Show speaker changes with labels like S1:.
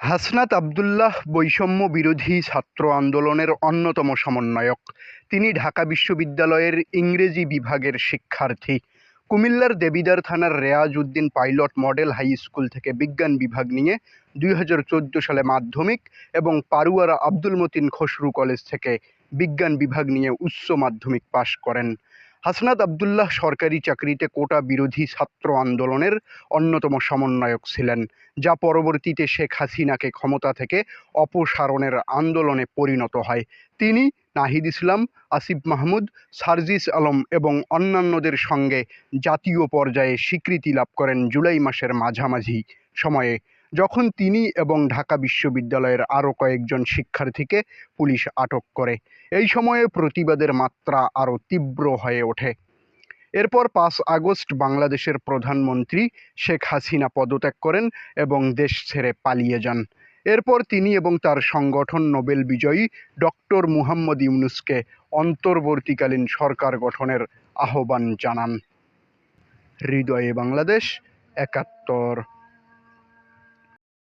S1: হাসনাত আবদুল্লাহ বৈষম্য বিরোধী ছাত্র আন্দোলনের অন্যতম সমন্বয়ক। তিনি ঢাকা বিশ্ববিদ্যালয়ের ইংরেজি বিভাগের শিক্ষার্থী। কুমিল্লার দেবিদ্বার থানার Reaz Uddin pilot model high school থেকে বিজ্ঞান বিভাগ নিয়ে দুই হাজার চোদ্দ সালে মাধ্যমিক এবং পারুয়ারা আব্দুল মতিন খসরু কলেজ থেকে বিজ্ঞান বিভাগ নিয়ে উচ্চ মাধ্যমিক পাশ করেন। হাসনাত আবদুল্লাহ সরকারি চাকরিতে কোটা বিরোধী ছাত্র আন্দোলনের অন্যতম সমন্বয়ক ছিলেন, যা পরবর্তীতে শেখ হাসিনাকে ক্ষমতা থেকে অপসারণের আন্দোলনে পরিণত হয়। তিনি নাহিদ ইসলাম, আসিফ মাহমুদ, সার্জিস আলম এবং অন্যান্যদের সঙ্গে জাতীয় পর্যায়ে স্বীকৃতি লাভ করেন জুলাই মাসের মাঝামাঝি সময়ে। যখন তিনি এবং ঢাকা বিশ্ববিদ্যালয়ের আরও কয়েকজন শিক্ষার্থীকে পুলিশ আটক করে, এই সময়ে প্রতিবাদের মাত্রা আরও তীব্র হয়ে ওঠে। এরপর পাঁচ আগস্ট বাংলাদেশের প্রধানমন্ত্রী শেখ হাসিনা পদত্যাগ করেন এবং দেশ ছেড়ে পালিয়ে যান। এরপর তিনি এবং তার সংগঠন নোবেল বিজয়ী ডক্টর মুহাম্মদ ইউনুসকে অন্তর্বর্তীকালীন সরকার গঠনের আহ্বান জানান। হৃদয়ে বাংলাদেশ একাত্তর।